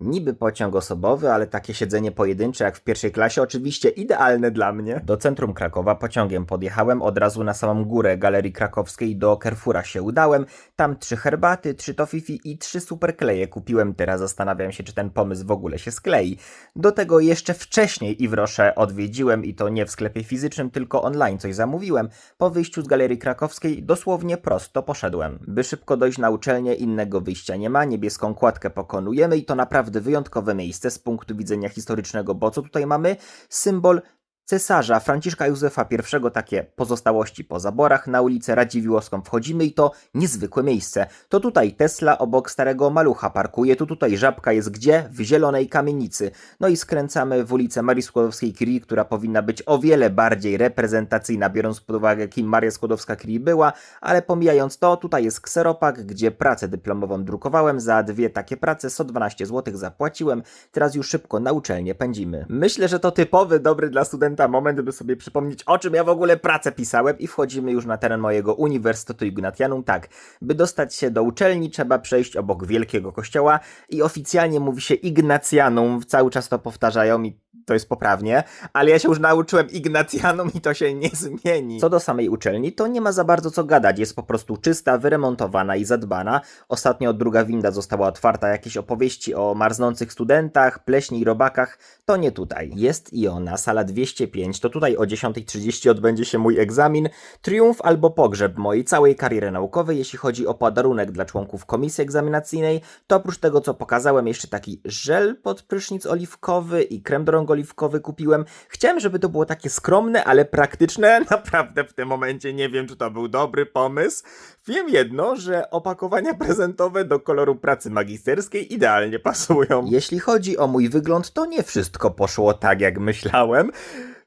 Niby pociąg osobowy, ale takie siedzenie pojedyncze jak w pierwszej klasie oczywiście idealne dla mnie. Do centrum Krakowa pociągiem podjechałem od razu na samą górę Galerii Krakowskiej do Carrefoura się udałem. Tam trzy herbaty, trzy tofifi i trzy superkleje kupiłem. Teraz zastanawiam się, czy ten pomysł w ogóle się sklei. Do tego jeszcze wcześniej Iwroszę odwiedziłem i to nie w sklepie fizycznym, tylko online coś zamówiłem. Po wyjściu z Galerii Krakowskiej dosłownie prosto poszedłem. By szybko dojść na uczelnię, innego wyjścia nie ma, niebieską kładkę pokonujemy i to naprawdę wyjątkowe miejsce z punktu widzenia historycznego, bo co tutaj mamy? Symbol cesarza Franciszka Józefa I, takie pozostałości po zaborach, na ulicę Radziwiłowską wchodzimy i to niezwykłe miejsce. To tutaj Tesla obok starego malucha parkuje, tu tutaj żabka jest gdzie? W zielonej kamienicy. No i skręcamy w ulicę Marii Skłodowskiej-Curie, która powinna być o wiele bardziej reprezentacyjna, biorąc pod uwagę kim Maria Skłodowska-Curie była, ale pomijając to, tutaj jest kseropak, gdzie pracę dyplomową drukowałem, za dwie takie prace 112 zł zapłaciłem, teraz już szybko na uczelnię pędzimy. Myślę, że to typowy, dobry dla studenta moment, by sobie przypomnieć, o czym ja w ogóle pracę pisałem i wchodzimy już na teren mojego Uniwersytetu Ignatianum. Tak, by dostać się do uczelni, trzeba przejść obok wielkiego kościoła i oficjalnie mówi się Ignatianum, cały czas to powtarzają i to jest poprawnie, ale ja się już nauczyłem Ignatianum i to się nie zmieni. Co do samej uczelni, to nie ma za bardzo co gadać, jest po prostu czysta, wyremontowana i zadbana. Ostatnio druga winda została otwarta, jakieś opowieści o marznących studentach, pleśni i robakach, to nie tutaj. Jest i ona, sala 205, to tutaj o 10.30 odbędzie się mój egzamin, triumf albo pogrzeb mojej całej kariery naukowej, jeśli chodzi o podarunek dla członków komisji egzaminacyjnej, to oprócz tego co pokazałem, jeszcze taki żel pod prysznic oliwkowy i krem do oliwkowy kupiłem. Chciałem, żeby to było takie skromne, ale praktyczne. Naprawdę w tym momencie nie wiem, czy to był dobry pomysł. Wiem jedno, że opakowania prezentowe do koloru pracy magisterskiej idealnie pasują. Jeśli chodzi o mój wygląd, to nie wszystko poszło tak, jak myślałem.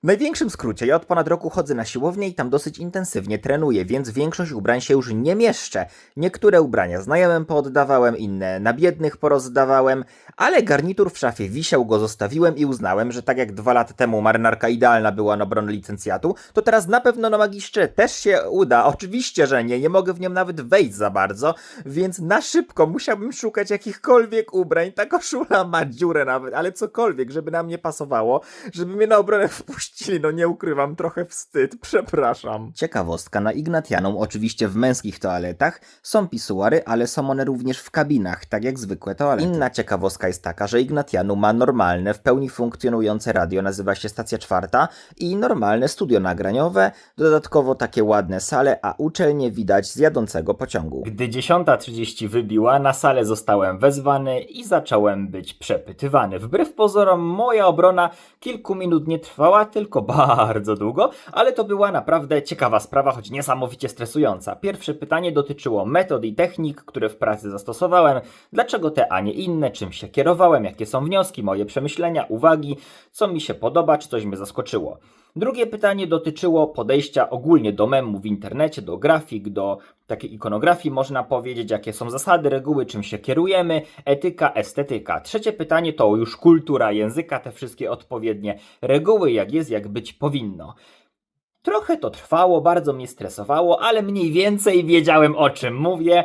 W największym skrócie, ja od ponad roku chodzę na siłownię i tam dosyć intensywnie trenuję, więc większość ubrań się już nie mieszczę. Niektóre ubrania znajomym pooddawałem, inne na biednych porozdawałem, ale garnitur w szafie wisiał, go zostawiłem i uznałem, że tak jak dwa lata temu marynarka idealna była na obronę licencjatu, to teraz na pewno na magistrze też się uda. Oczywiście, że nie, nie mogę w nią nawet wejść za bardzo, więc na szybko musiałbym szukać jakichkolwiek ubrań. Ta koszula ma dziurę nawet, ale cokolwiek, żeby na mnie pasowało, żeby mnie na obronę wpuścili. No nie ukrywam, trochę wstyd, przepraszam. Ciekawostka, na Ignatianum, oczywiście w męskich toaletach, są pisuary, ale są one również w kabinach, tak jak zwykłe toalety. Inna ciekawostka jest taka, że Ignatianum ma normalne, w pełni funkcjonujące radio, nazywa się Stacja Czwarta i normalne studio nagraniowe, dodatkowo takie ładne sale, a uczelnie widać z jadącego pociągu. Gdy 10.30 wybiła, na salę zostałem wezwany i zacząłem być przepytywany. Wbrew pozorom, moja obrona kilku minut nie trwała, tylko bardzo długo, ale to była naprawdę ciekawa sprawa, choć niesamowicie stresująca. Pierwsze pytanie dotyczyło metod i technik, które w pracy zastosowałem, dlaczego te, a nie inne, czym się kierowałem, jakie są wnioski, moje przemyślenia, uwagi, co mi się podoba, czy coś mnie zaskoczyło. Drugie pytanie dotyczyło podejścia ogólnie do memu w internecie, do grafik, do takiej ikonografii, można powiedzieć, jakie są zasady, reguły, czym się kierujemy, etyka, estetyka. Trzecie pytanie to już kultura języka, te wszystkie odpowiednie reguły, jak jest, jak być powinno. Trochę to trwało, bardzo mnie stresowało, ale mniej więcej wiedziałem o czym mówię.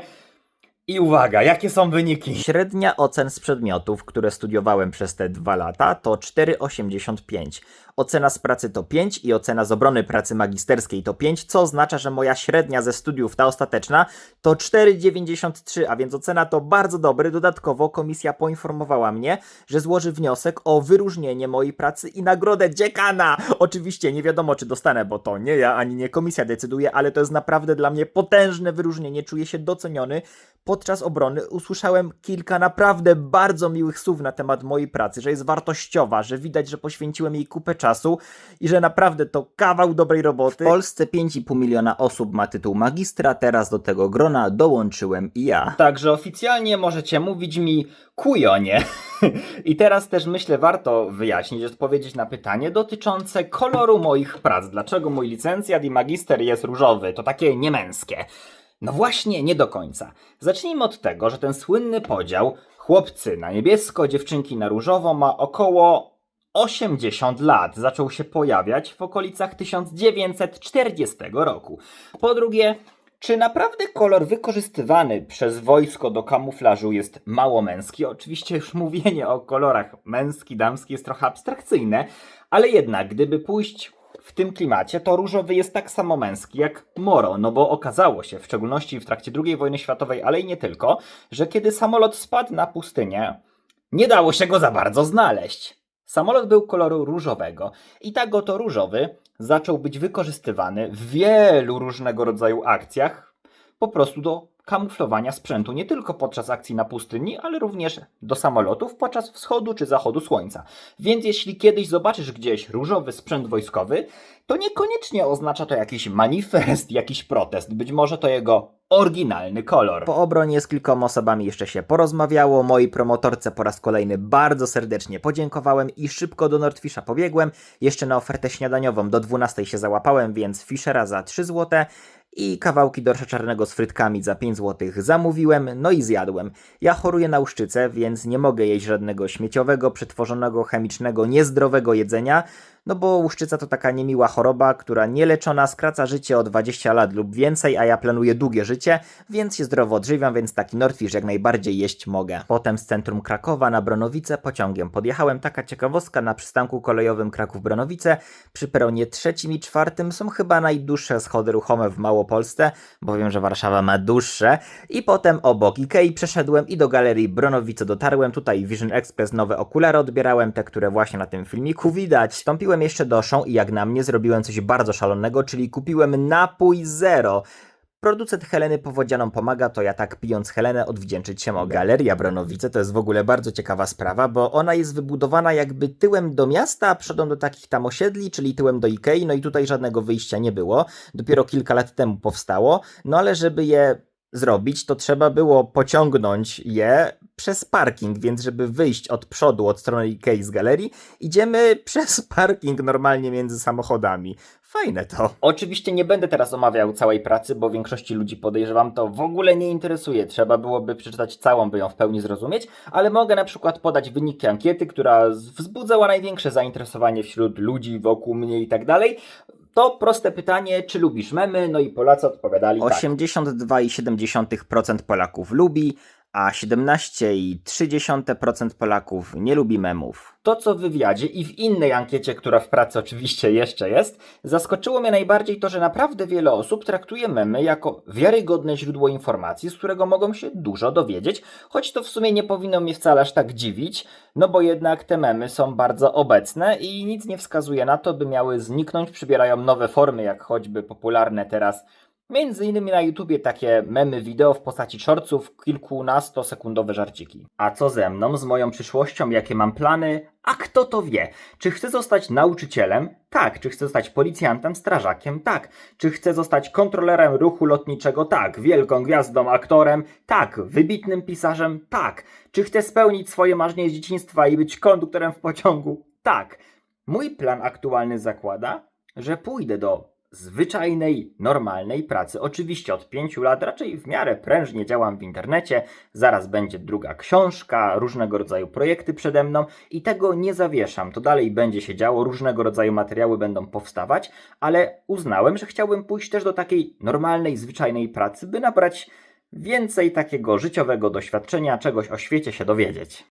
I uwaga, jakie są wyniki? Średnia ocen z przedmiotów, które studiowałem przez te dwa lata, to 4,85. Ocena z pracy to 5 i ocena z obrony pracy magisterskiej to 5, co oznacza, że moja średnia ze studiów, ta ostateczna, to 4,93, a więc ocena to bardzo dobry. Dodatkowo komisja poinformowała mnie, że złoży wniosek o wyróżnienie mojej pracy i nagrodę dziekana. Oczywiście nie wiadomo, czy dostanę, bo to nie ja ani nie komisja decyduje, ale to jest naprawdę dla mnie potężne wyróżnienie. Czuję się doceniony. Podczas obrony usłyszałem kilka naprawdę bardzo miłych słów na temat mojej pracy, że jest wartościowa, że widać, że poświęciłem jej kupę czasu i że naprawdę to kawał dobrej roboty. W Polsce 5,5 miliona osób ma tytuł magistra, teraz do tego grona dołączyłem i ja. Także oficjalnie możecie mówić mi kujonie. I teraz też myślę warto wyjaśnić, odpowiedzieć na pytanie dotyczące koloru moich prac. Dlaczego mój licencjat i magister jest różowy? To takie niemęskie. No właśnie, nie do końca. Zacznijmy od tego, że ten słynny podział chłopcy na niebiesko, dziewczynki na różowo ma około 80 lat. Zaczął się pojawiać w okolicach 1940 roku. Po drugie, Czy naprawdę kolor wykorzystywany przez wojsko do kamuflażu jest mało męski? Oczywiście już mówienie o kolorach męski, damski jest trochę abstrakcyjne, ale jednak gdyby pójść w tym klimacie, to różowy jest tak samo męski jak moro, no bo okazało się, w szczególności w trakcie II wojny światowej, ale i nie tylko, że kiedy samolot spadł na pustynię, nie dało się go za bardzo znaleźć. Samolot był koloru różowego i tak oto różowy zaczął być wykorzystywany w wielu różnego rodzaju akcjach, po prostu do kamuflowania sprzętu nie tylko podczas akcji na pustyni, ale również do samolotów podczas wschodu czy zachodu słońca. Więc jeśli kiedyś zobaczysz gdzieś różowy sprzęt wojskowy, to niekoniecznie oznacza to jakiś manifest, jakiś protest. Być może to jego oryginalny kolor. Po obronie z kilkoma osobami jeszcze się porozmawiało. Mojej promotorce po raz kolejny bardzo serdecznie podziękowałem i szybko do Nordfisha pobiegłem. Jeszcze na ofertę śniadaniową do 12 się załapałem, więc Fischera za 3 złote i kawałki dorsza czarnego z frytkami za 5 zł zamówiłem, no i zjadłem. Ja choruję na uszczycę, więc nie mogę jeść żadnego śmieciowego, przetworzonego, chemicznego, niezdrowego jedzenia, no bo łuszczyca to taka niemiła choroba, która nieleczona skraca życie o 20 lat lub więcej, a ja planuję długie życie, więc się zdrowo odżywiam, więc taki Nordfish jak najbardziej jeść mogę. Potem z centrum Krakowa na Bronowice pociągiem podjechałem. Taka ciekawostka, na przystanku kolejowym Kraków-Bronowice przy peronie trzecim i czwartym są chyba najdłuższe schody ruchome w Małopolsce, bo wiem, że Warszawa ma dłuższe. I potem obok Ikei przeszedłem i do galerii Bronowice dotarłem. Tutaj Vision Express nowe okulary odbierałem, te, które właśnie na tym filmiku widać. Wstąpiłem jeszcze do Show i jak na mnie zrobiłem coś bardzo szalonego, czyli kupiłem napój zero. Producent Heleny Powodzianą pomaga, to ja tak pijąc Helenę odwdzięczyć się mogę. Galeria Bronowice to jest w ogóle bardzo ciekawa sprawa, bo ona jest wybudowana jakby tyłem do miasta, a przodą do takich tam osiedli, czyli tyłem do Ikei, no i tutaj żadnego wyjścia nie było. Dopiero kilka lat temu powstało, no ale żeby je zrobić, to trzeba było pociągnąć je przez parking, więc żeby wyjść od przodu, od strony Ikei z galerii, idziemy przez parking normalnie między samochodami. Fajne to. Oczywiście nie będę teraz omawiał całej pracy, bo większości ludzi podejrzewam to w ogóle nie interesuje. Trzeba byłoby przeczytać całą, by ją w pełni zrozumieć, ale mogę na przykład podać wyniki ankiety, która wzbudzała największe zainteresowanie wśród ludzi wokół mnie i tak dalej. To proste pytanie, czy lubisz memy? No i Polacy odpowiadali tak. 82,7% Polaków lubi, a 17,3% Polaków nie lubi memów. To, co w wywiadzie i w innej ankiecie, która w pracy oczywiście jeszcze jest, zaskoczyło mnie najbardziej to, że naprawdę wiele osób traktuje memy jako wiarygodne źródło informacji, z którego mogą się dużo dowiedzieć, choć to w sumie nie powinno mnie wcale aż tak dziwić, no bo jednak te memy są bardzo obecne i nic nie wskazuje na to, by miały zniknąć, przybierają nowe formy, jak choćby popularne teraz Między innymi na YouTubie takie memy wideo w postaci shortsów, kilkunastosekundowe żarciki. A co ze mną, z moją przyszłością, jakie mam plany? A kto to wie? Czy chcę zostać nauczycielem? Tak. Czy chcę zostać policjantem, strażakiem? Tak. Czy chcę zostać kontrolerem ruchu lotniczego? Tak. Wielką gwiazdą, aktorem? Tak. Wybitnym pisarzem? Tak. Czy chcę spełnić swoje marzenie z dzieciństwa i być konduktorem w pociągu? Tak. Mój plan aktualny zakłada, że pójdę do zwyczajnej, normalnej pracy. Oczywiście od pięciu lat raczej w miarę prężnie działam w internecie, zaraz będzie druga książka, różnego rodzaju projekty przede mną i tego nie zawieszam. To dalej będzie się działo, różnego rodzaju materiały będą powstawać, ale uznałem, że chciałbym pójść też do takiej normalnej, zwyczajnej pracy, by nabrać więcej takiego życiowego doświadczenia, czegoś o świecie się dowiedzieć.